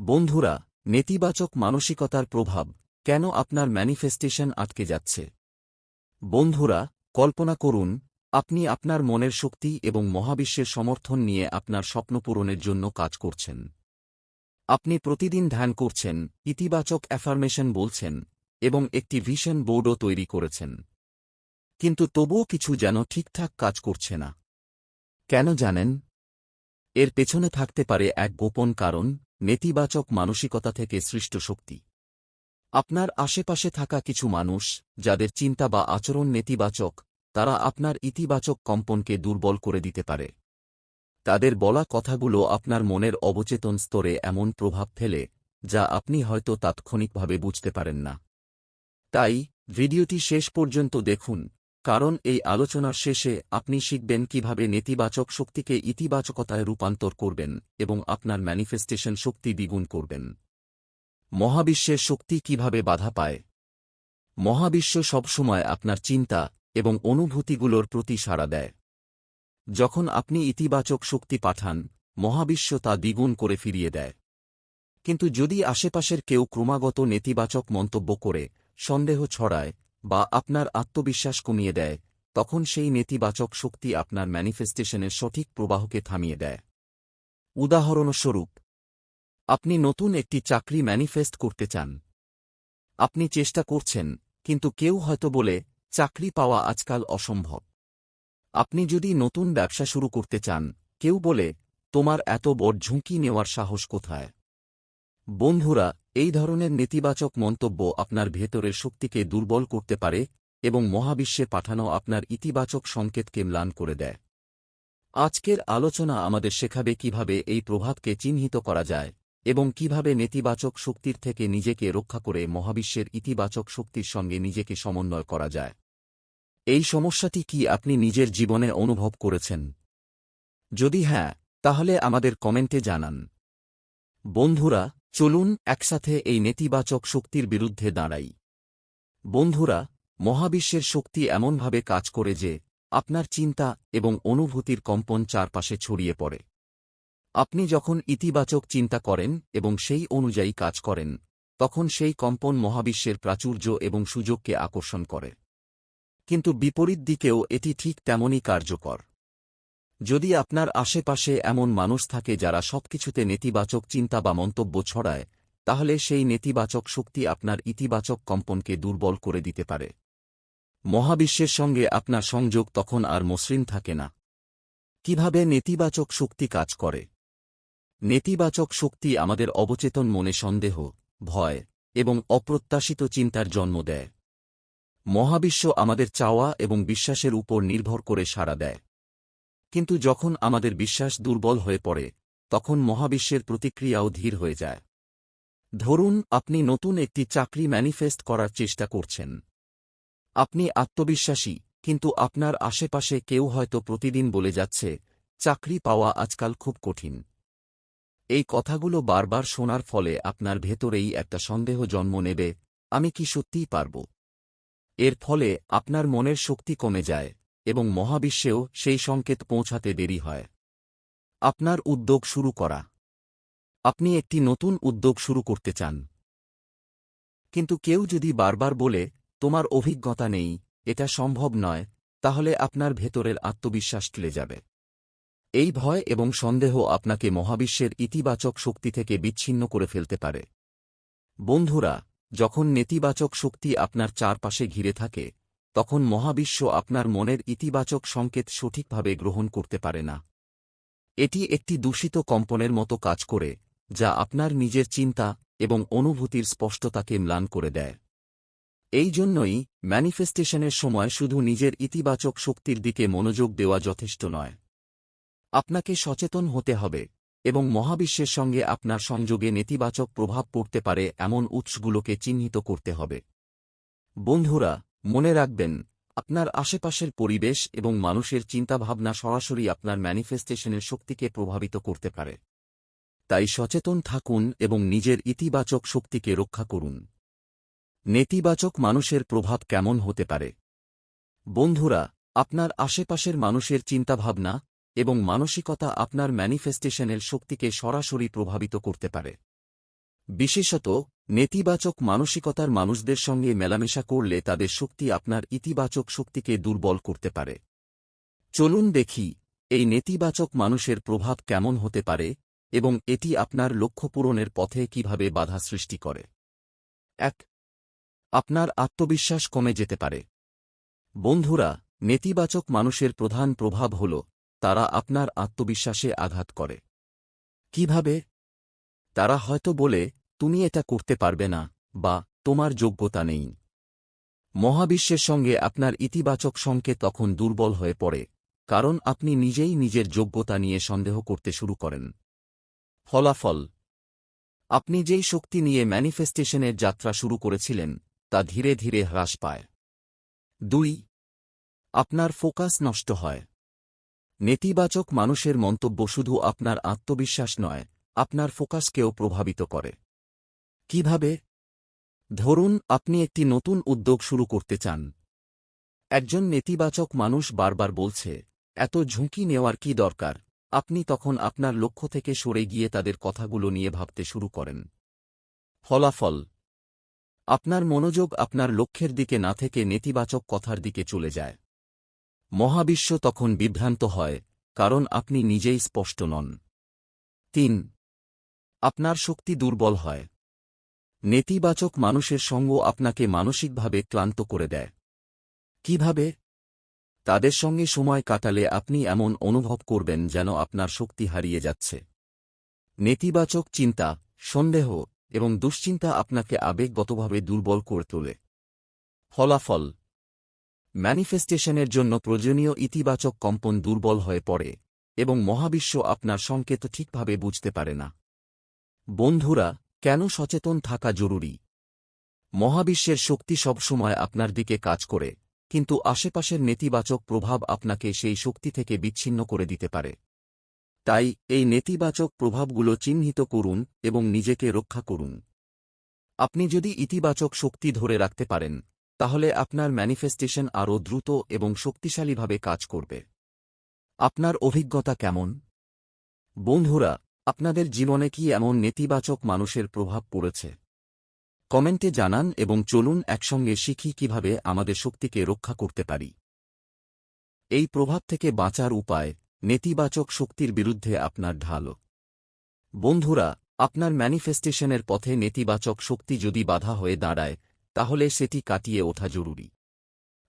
বন্ধুরা, নেতিবাচক মানসিকতার প্রভাব কেন আপনার ম্যানিফেস্টেশন আটকে যাচ্ছে? বন্ধুরা, কল্পনা করুন, আপনি আপনার মনের শক্তি এবং মহাবিশ্বের সমর্থন নিয়ে আপনার স্বপ্ন পূরণের জন্য কাজ করছেন। আপনি প্রতিদিন ধ্যান করছেন, ইতিবাচক অ্যাফার্মেশন বলছেন এবং একটি ভিশন বোর্ডও তৈরি করেছেন। কিন্তু তবুও কিছু যেন ঠিকঠাক কাজ করছে না। কেন জানেন? এর পেছনে থাকতে পারে এক গোপন কারণ নেতিবাচক মানসিকতা থেকে সৃষ্ট শক্তি। আপনার আশেপাশে থাকা কিছু মানুষ, যাদের চিন্তা বা আচরণ নেতিবাচক, তারা আপনার ইতিবাচক কম্পনকে দুর্বল করে দিতে পারে। তাদের বলা কথাগুলো আপনার মনের অবচেতন স্তরে এমন প্রভাব ফেলে, যা আপনি হয়তো তাৎক্ষণিকভাবে বুঝতে পারেন না। তাই, ভিডিওটি শেষ পর্যন্ত দেখুন। কারণ এই আলোচনার শেষে আপনি শিখবেন কীভাবে নেতিবাচক শক্তিকে ইতিবাচকতায় রূপান্তর করবেন এবং আপনার ম্যানিফেস্টেশন শক্তি দ্বিগুণ করবেন। মহাবিশ্বের শক্তি কীভাবে বাধা পায়? মহাবিশ্ব সবসময় আপনার চিন্তা এবং অনুভূতিগুলোর প্রতি সাড়া দেয়। যখন আপনি ইতিবাচক শক্তি পাঠান, মহাবিশ্ব তা দ্বিগুণ করে ফিরিয়ে দেয়। কিন্তু যদি আশেপাশের কেউ ক্রমাগত নেতিবাচক মন্তব্য করে, সন্দেহ ছড়ায় বা আপনার আত্মবিশ্বাস কমিয়ে দেয়, তখন সেই নেতিবাচক শক্তি আপনার ম্যানিফেস্টেশনের সঠিক প্রবাহকে থামিয়ে দেয়। উদাহরণস্বরূপ, আপনি নতুন একটি চাকরি ম্যানিফেস্ট করতে চান। আপনি চেষ্টা করছেন, কিন্তু কেউ হয়তো বলে, চাকরি পাওয়া আজকাল অসম্ভব। আপনি যদি নতুন ব্যবসা শুরু করতে চান, কেউ বলে, তোমার এত বড় ঝুঁকি নেওয়ার সাহস কোথায়? বন্ধুরা এই ধরনের নেতিবাচক মন্তব্য আপনার ভেতরের শক্তিকে দুর্বল করতে পারে এবং মহাবিশ্বে পাঠানো আপনার ইতিবাচক সংকেতকে ম্লান করে দেয়। আজকের আলোচনা আমাদের শেখাবে কীভাবে এই প্রভাবকে চিহ্নিত করা যায় এবং কীভাবে নেতিবাচক শক্তির থেকে নিজেকে রক্ষা করে মহাবিশ্বের ইতিবাচক শক্তির সঙ্গে নিজেকে সমন্বয় করা যায়। এই সমস্যাটি কি আপনি নিজের জীবনে অনুভব করেছেন? যদি হ্যাঁ তাহলে আমাদের কমেন্টে জানান। বন্ধুরা চলুন একসাথে এই নেতিবাচক শক্তির বিরুদ্ধে দাঁড়াই। বন্ধুরা, মহাবিশ্বের শক্তি এমনভাবে কাজ করে যে, আপনার চিন্তা এবং অনুভূতির কম্পন চারপাশে ছড়িয়ে পড়ে। আপনি যখন ইতিবাচক চিন্তা করেন এবং সেই অনুযায়ী কাজ করেন, তখন সেই কম্পন মহাবিশ্বের প্রাচুর্য এবং সুযোগকে আকর্ষণ করে। কিন্তু বিপরীত দিকেও এটি ঠিক তেমনই কার্যকর। যদি আপনার আশেপাশে এমন মানুষ থাকে যারা সবকিছুতে নেতিবাচক চিন্তা বা মন্তব্য ছড়ায়, তাহলে সেই নেতিবাচক শক্তি আপনার ইতিবাচক কম্পনকে দুর্বল করে দিতে পারে। মহাবিশ্বের সঙ্গে আপনার সংযোগ তখন আর মসৃণ থাকে না। কীভাবে নেতিবাচক শক্তি কাজ করে? নেতিবাচক শক্তি আমাদের অবচেতন মনে সন্দেহ, ভয় এবং অপ্রত্যাশিত চিন্তার জন্ম দেয়। মহাবিশ্ব আমাদের চাওয়া এবং বিশ্বাসের উপর নির্ভর করে সাড়া দেয়। কিন্তু যখন আমাদের বিশ্বাস দুর্বল হয়ে পড়ে, তখন মহাবিশ্বের প্রতিক্রিয়াও ধীর হয়ে যায়। ধরুন, আপনি নতুন একটি চাকরি ম্যানিফেস্ট করার চেষ্টা করছেন। আপনি আত্মবিশ্বাসী, কিন্তু আপনার আশেপাশে কেউ হয়তো প্রতিদিন বলে যাচ্ছে, চাকরি পাওয়া আজকাল খুব কঠিন। এই কথাগুলো বারবার শোনার ফলে আপনার ভেতরেই একটা সন্দেহ জন্ম নেবে, আমি কি সত্যিই পারব? এর ফলে আপনার মনের শক্তি কমে যায়। এবং মহাবিশ্বেও সেই সংকেত পৌঁছাতে দেরি হয়। আপনার উদ্যোগ শুরু করা। আপনি একটি নতুন উদ্যোগ শুরু করতে চান। কিন্তু কেউ যদি বারবার বলে, তোমার অভিজ্ঞতা নেই, এটা সম্ভব নয়, তাহলে আপনার ভেতরের আত্মবিশ্বাস তুলে যাবে। এই ভয় এবং সন্দেহ আপনাকে মহাবিশ্বের ইতিবাচক শক্তি থেকে বিচ্ছিন্ন করে ফেলতে পারে। বন্ধুরা, যখন নেতিবাচক শক্তি আপনার চারপাশে ঘিরে থাকে তখন মহাবিশ্ব আপনার মনের ইতিবাচক সংকেত সঠিকভাবে গ্রহণ করতে পারে না। এটি একটি দূষিত কম্পনের মতো কাজ করে, যা আপনার নিজের চিন্তা এবং অনুভূতির স্পষ্টতাকে ম্লান করে দেয়। এই জন্যই ম্যানিফেস্টেশনের সময় শুধু নিজের ইতিবাচক শক্তির দিকে মনোযোগ দেওয়া যথেষ্ট নয়। আপনাকে সচেতন হতে হবে এবং মহাবিশ্বের সঙ্গে আপনার সংযোগে নেতিবাচক প্রভাব পড়তে পারে এমন উৎসগুলোকে চিহ্নিত করতে হবে। বন্ধুরা মনে রাখবেন, আপনার আশেপাশের পরিবেশ এবং মানুষের চিন্তাভাবনা সরাসরি আপনার ম্যানিফেস্টেশনের শক্তিকে প্রভাবিত করতে পারে। তাই সচেতন থাকুন এবং নিজের ইতিবাচক শক্তিকে রক্ষা করুন। নেতিবাচক মানুষের প্রভাব কেমন হতে পারে? বন্ধুরা, আপনার আশেপাশের মানুষের চিন্তাভাবনা এবং মানসিকতা আপনার ম্যানিফেস্টেশনের শক্তিকে সরাসরি প্রভাবিত করতে পারে। বিশেষত নেতিবাচক মানসিকতার মানুষদের সঙ্গে মেলামেশা করলে তাদের শক্তি আপনার ইতিবাচক শক্তিকে দুর্বল করতে পারে। চলুন দেখি, এই নেতিবাচক মানুষের প্রভাব কেমন হতে পারে এবং এটি আপনার লক্ষ্য পূরণের পথে কীভাবে বাধা সৃষ্টি করে। এক, আপনার আত্মবিশ্বাস কমে যেতে পারে। বন্ধুরা, নেতিবাচক মানুষের প্রধান প্রভাব হল তারা আপনার আত্মবিশ্বাসে আঘাত করে। কীভাবে? তারা হয়তো বলে তুমি এটা করতে পারবে না, বা তোমার যোগ্যতা নেই। মহাবিশ্বের সঙ্গে আপনার ইতিবাচক সংকেত তখন দুর্বল হয়ে পড়ে, কারণ আপনি নিজেই নিজের যোগ্যতা নিয়ে সন্দেহ করতে শুরু করেন। ফলাফল। আপনি যেই শক্তি নিয়ে ম্যানিফেস্টেশনের যাত্রা শুরু করেছিলেন, তা ধীরে ধীরে হ্রাস পায়। দুই। আপনার ফোকাস নষ্ট হয়। নেতিবাচক মানুষের মন্তব্য শুধু আপনার আত্মবিশ্বাস নয়, আপনার ফোকাসকেও প্রভাবিত করে। কীভাবে? ধরুন, আপনি একটি নতুন উদ্যোগ শুরু করতে চান। একজন নেতিবাচক মানুষ বারবার বলছে, এত ঝুঁকি নেওয়ার কি দরকার? আপনি তখন আপনার লক্ষ্য থেকে সরে গিয়ে তাদের কথাগুলো নিয়ে ভাবতে শুরু করেন। ফলাফল। আপনার মনোযোগ আপনার লক্ষ্যের দিকে না থেকে নেতিবাচক কথার দিকে চলে যায়। মহাবিশ্ব তখন বিভ্রান্ত হয়, কারণ আপনি নিজেই স্পষ্ট নন। তিন। আপনার শক্তি দুর্বল হয়। নেতিবাচক মানুষের সঙ্গ আপনাকে মানসিকভাবে ক্লান্ত করে দেয়। কীভাবে? তাদের সঙ্গে সময় কাটালে আপনি এমন অনুভব করবেন যেন আপনার শক্তি হারিয়ে যাচ্ছে। নেতিবাচক চিন্তা, সন্দেহ এবং দুশ্চিন্তা আপনাকে আবেগগতভাবে দুর্বল করে তোলে। ফলাফল। ম্যানিফেস্টেশনের জন্য প্রয়োজনীয় ইতিবাচক কম্পন দুর্বল হয়ে পড়ে এবং মহাবিশ্ব আপনার সংকেত ঠিকভাবে বুঝতে পারে না। বন্ধুরা কেন সচেতন থাকা জরুরি? মহাবিশ্বের শক্তি সবসময় আপনার দিকে কাজ করে, কিন্তু আশেপাশের নেতিবাচক প্রভাব আপনাকে সেই শক্তি থেকে বিচ্ছিন্ন করে দিতে পারে। তাই এই নেতিবাচক প্রভাবগুলো চিহ্নিত করুন এবং নিজেকে রক্ষা করুন। আপনি যদি ইতিবাচক শক্তি ধরে রাখতে পারেন, তাহলে আপনার ম্যানিফেস্টেশন আরও দ্রুত এবং শক্তিশালীভাবে কাজ করবে। আপনার অভিজ্ঞতা কেমন? বন্ধুরা আপনাদের জীবনে কি এমন নেতিবাচক মানুষের প্রভাব পড়েছে? কমেন্টে জানান এবং চলুন একসঙ্গে শিখি কীভাবে আমাদের শক্তিকে রক্ষা করতে পারি। এই প্রভাব থেকে বাঁচার উপায়, নেতিবাচক শক্তির বিরুদ্ধে আপনার ঢাল। বন্ধুরা, আপনার ম্যানিফেস্টেশনের পথে নেতিবাচক শক্তি যদি বাধা হয়ে দাঁড়ায়, তাহলে সেটি কাটিয়ে ওঠা জরুরি।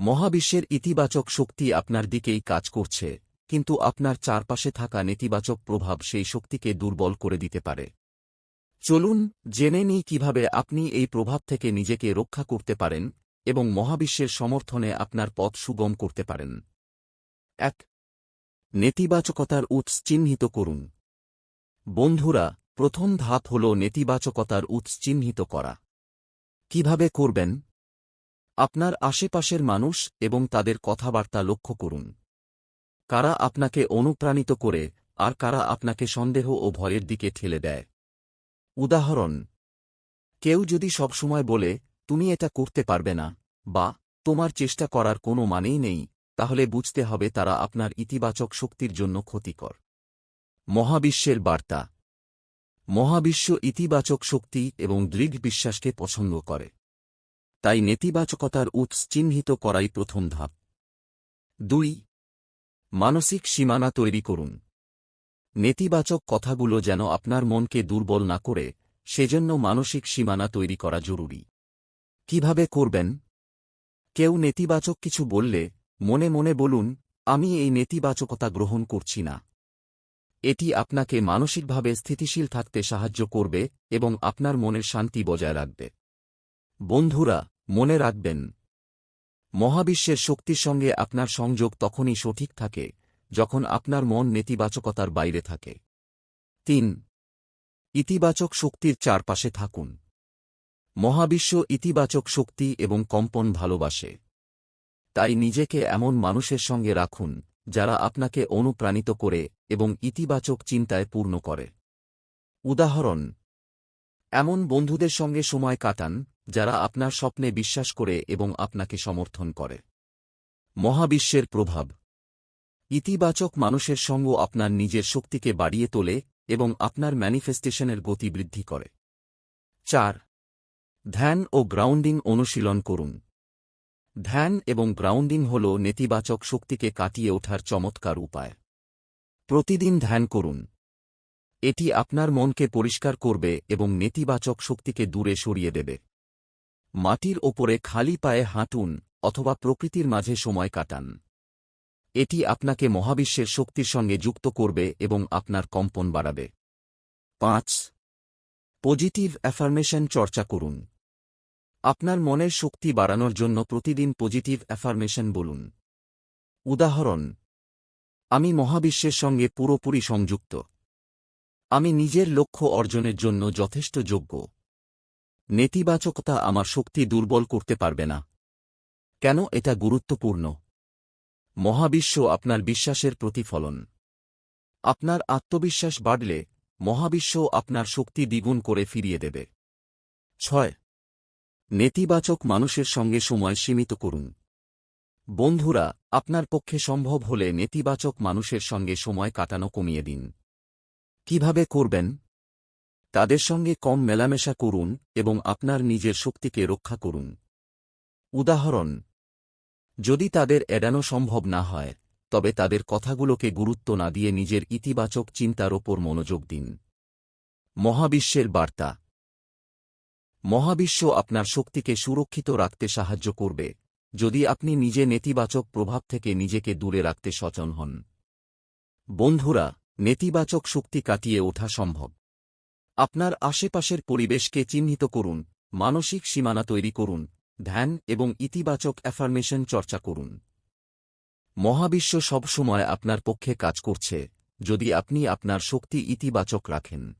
মহাবিশ্বের ইতিবাচক শক্তি আপনার দিকেই কাজ করছে। কিন্তু আপনার চারপাশে থাকা নেতিবাচক প্রভাব সেই শক্তিকে দুর্বল করে দিতে পারে। চলুন জেনে নিই কীভাবে আপনি এই প্রভাব থেকে নিজেকে রক্ষা করতে পারেন এবং মহাবিশ্বের সমর্থনে আপনার পথ সুগম করতে পারেন। এক, নেতিবাচকতার উৎস চিহ্নিত করুন। বন্ধুরা, প্রথম ধাপ হল নেতিবাচকতার উৎস চিহ্নিত করা। কীভাবে করবেন? আপনার আশেপাশের মানুষ এবং তাদের কথাবার্তা লক্ষ্য করুন। কারা আপনাকে অনুপ্রাণিত করে, আর কারা আপনাকে সন্দেহ ও ভয়ের দিকে ঠেলে দেয়। উদাহরণ, কেউ যদি সবসময় বলে, তুমি এটা করতে পারবে না বা, তোমার চেষ্টা করার কোনো মানেই নেই তাহলে বুঝতে হবে তারা আপনার ইতিবাচক শক্তির জন্য ক্ষতিকর। মহাবিশ্বের বার্তা, মহাবিশ্ব ইতিবাচক শক্তি এবং দৃঢ় বিশ্বাসকে পছন্দ করে। তাই নেতিবাচকতার উৎস চিহ্নিত করাই প্রথম ধাপ। দুই মানসিক সীমানা তৈরি করুন। নেতিবাচক কথাগুলো যেন আপনার মনকে দুর্বল না করে, সেজন্য মানসিক সীমানা তৈরি করা জরুরি। কীভাবে করবেন? কেউ নেতিবাচক কিছু বললে, মনে মনে বলুন, আমি এই নেতিবাচকতা গ্রহণ করছি না। এটি আপনাকে মানসিকভাবে স্থিতিশীল থাকতে সাহায্য করবে এবং আপনার মনের শান্তি বজায় রাখবে। বন্ধুরা, মনে রাখবেন মহাবিশ্বের শক্তির সঙ্গে আপনার সংযোগ তখনই সঠিক থাকে, যখন আপনার মন নেতিবাচকতার বাইরে থাকে। তিন, ইতিবাচক শক্তির চারপাশে থাকুন। মহাবিশ্ব ইতিবাচক শক্তি এবং কম্পন ভালোবাসে। তাই নিজেকে এমন মানুষের সঙ্গে রাখুন, যারা আপনাকে অনুপ্রাণিত করে এবং ইতিবাচক চিন্তায় পূর্ণ করে। উদাহরণ, এমন বন্ধুদের সঙ্গে সময় কাটান যারা আপনার স্বপ্নে বিশ্বাস করে এবং আপনাকে সমর্থন করে। মহাবিশ্বের প্রভাব। ইতিবাচক মানুষের সঙ্গ আপনার নিজের শক্তিকে বাড়িয়ে তোলে এবং আপনার ম্যানিফেস্টেশনের গতি বৃদ্ধি করে। চার, ধ্যান ও গ্রাউন্ডিং অনুশীলন করুন। ধ্যান এবং গ্রাউন্ডিং হল নেতিবাচক শক্তিকে কাটিয়ে ওঠার চমৎকার উপায়। প্রতিদিন ধ্যান করুন। এটি আপনার মনকে পরিষ্কার করবে এবং নেতিবাচক শক্তিকে দূরে সরিয়ে দেবে। মাটির ওপরে খালি পায়ে হাঁটুন অথবা প্রকৃতির মাঝে সময় কাটান। এটি আপনাকে মহাবিশ্বের শক্তির সঙ্গে যুক্ত করবে এবং আপনার কম্পন বাড়াবে। পাঁচ, পজিটিভ অ্যাফার্মেশন চর্চা করুন। আপনার মনের শক্তি বাড়ানোর জন্য প্রতিদিন পজিটিভ অ্যাফার্মেশন বলুন। উদাহরণ, আমি মহাবিশ্বের সঙ্গে পুরোপুরি সংযুক্ত। আমি নিজের লক্ষ্য অর্জনের জন্য যথেষ্ট যোগ্য। নেতিবাচকতা আমার শক্তি দুর্বল করতে পারবে না। কেন এটা গুরুত্বপূর্ণ? মহাবিশ্ব আপনার বিশ্বাসের প্রতিফলন। আপনার আত্মবিশ্বাস বাড়লে মহাবিশ্ব আপনার শক্তি দ্বিগুণ করে ফিরিয়ে দেবে। ছয়, নেতিবাচক মানুষের সঙ্গে সময় সীমিত করুন। বন্ধুরা, আপনার পক্ষে সম্ভব হলে নেতিবাচক মানুষের সঙ্গে সময় কাটানো কমিয়ে দিন। কীভাবে করবেন? তাদের সঙ্গে কম মেলামেশা করুন এবং আপনার নিজের শক্তিকে রক্ষা করুন। উদাহরণ, যদি তাদের এড়ানো সম্ভব না হয়, তবে তাদের কথাগুলোকে গুরুত্ব না দিয়ে নিজের ইতিবাচক চিন্তার ওপর মনোযোগ দিন। মহাবিশ্বের বার্তা, মহাবিশ্ব আপনার শক্তিকে সুরক্ষিত রাখতে সাহায্য করবে, যদি আপনি নিজে নেতিবাচক প্রভাব থেকে নিজেকে দূরে রাখতে সচন হন। বন্ধুরা, নেতিবাচক শক্তি কাটিয়ে ওঠা সম্ভব। আপনার আশেপাশের পরিবেশকে চিহ্নিত করুন, মানসিক সীমানা তৈরি করুন, ধ্যান এবং ইতিবাচক অ্যাফার্মেশন চর্চা করুন। মহাবিশ্ব সবসময় আপনার পক্ষে কাজ করছে, যদি আপনি আপনার শক্তি ইতিবাচক রাখেন।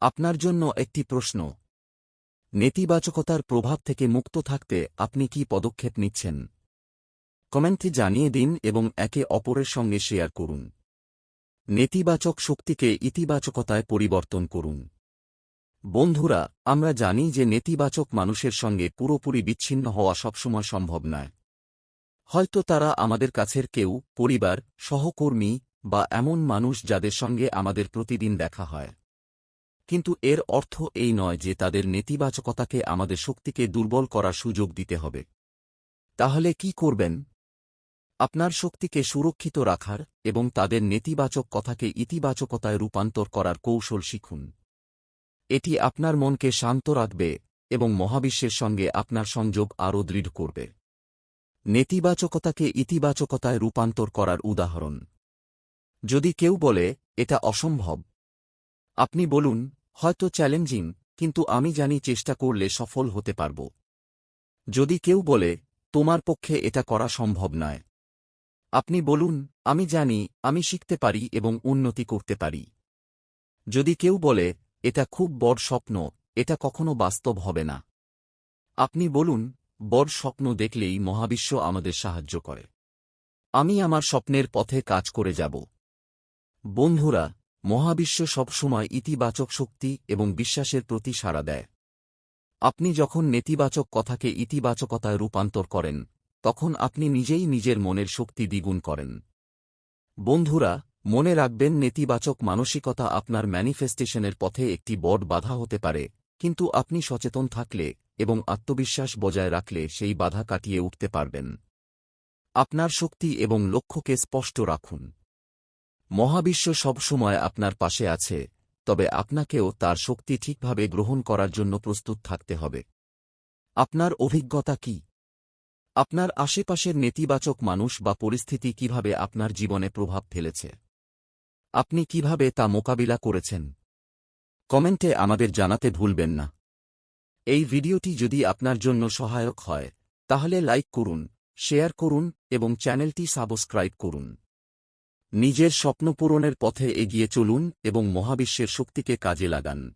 আপনার জন্য একটি প্রশ্ন। নেতিবাচকতার প্রভাব থেকে মুক্ত থাকতে আপনি কি পদক্ষেপ নিচ্ছেন? কমেন্টে জানিয়ে দিন এবং একে অপরের সঙ্গে শেয়ার করুন। নেতিবাচক শক্তিকে ইতিবাচকতায় পরিবর্তন করুন। বন্ধুরা, আমরা জানি যে নেতিবাচক মানুষের সঙ্গে পুরোপুরি বিচ্ছিন্ন হওয়া সবসময় সম্ভব নয়। হয়তো তারা আমাদের কাছের কেউ, পরিবার, সহকর্মী বা এমন মানুষ যাদের সঙ্গে আমাদের প্রতিদিন দেখা হয়। কিন্তু এর অর্থ এই নয় যে তাদের নেতিবাচকতাকে আমাদের শক্তিকে দুর্বল করার সুযোগ দিতে হবে। তাহলে কি করবেন? আপনার শক্তিকে সুরক্ষিত রাখার এবং তাদের নেতিবাচক কথাকে ইতিবাচকতায় রূপান্তর করার কৌশল শিখুন। এটি আপনার মনকে শান্ত রাখবে এবং মহাবিশ্বের সঙ্গে আপনার সংযোগ আরও দৃঢ় করবে। নেতিবাচকতাকে ইতিবাচকতায় রূপান্তর করার উদাহরণ। যদি কেউ বলে, এটা অসম্ভব। আপনি বলুন, হয়তো চ্যালেঞ্জিং, কিন্তু আমি জানি চেষ্টা করলে সফল হতে পারব। যদি কেউ বলে, তোমার পক্ষে এটা করা সম্ভব নয়। আপনি বলুন, আমি জানি, আমি শিখতে পারি এবং উন্নতি করতে পারি। যদি কেউ বলে, এটা খুব বড় স্বপ্ন, এটা কখনো বাস্তব হবে না। আপনি বলুন, বড় স্বপ্ন দেখলেই মহাবিশ্ব আমাদের সাহায্য করে। আমি আমার স্বপ্নের পথে কাজ করে যাব। বন্ধুরা, মহাবিশ্ব সবসময় ইতিবাচক শক্তি এবং বিশ্বাসের প্রতি সাড়া দেয়। আপনি যখন নেতিবাচক কথাকে ইতিবাচকতায় রূপান্তর করেন তখন আপনি নিজেই নিজের মনের শক্তি দ্বিগুণ করেন। বন্ধুরা, মনে রাখবেন নেতিবাচক মানসিকতা আপনার ম্যানিফেস্টেশনের পথে একটি বড় বাধা হতে পারে, কিন্তু আপনি সচেতন থাকলে এবং আত্মবিশ্বাস বজায় রাখলে সেই বাধা কাটিয়ে উঠতে পারবেন। আপনার শক্তি এবং লক্ষ্যকে স্পষ্ট রাখুন। মহাবিশ্ব সবসময় আপনার পাশে আছে, তবে আপনাকেও তার শক্তি ঠিকভাবে গ্রহণ করার জন্য প্রস্তুত থাকতে হবে। আপনার অভিজ্ঞতা কি? আপনার আশেপাশের নেতিবাচক মানুষ বা পরিস্থিতি কীভাবে আপনার জীবনে প্রভাব ফেলেছে? আপনি কীভাবে তা মোকাবিলা করেছেন? কমেন্টে আমাদের জানাতে ভুলবেন না। এই ভিডিওটি যদি আপনার জন্য সহায়ক হয়, তাহলে লাইক করুন, শেয়ার করুন এবং চ্যানেলটি সাবস্ক্রাইব করুন। নিজের স্বপ্ন পূরণের পথে এগিয়ে চলুন এবং মহাবিশ্বের শক্তিকে কাজে লাগান।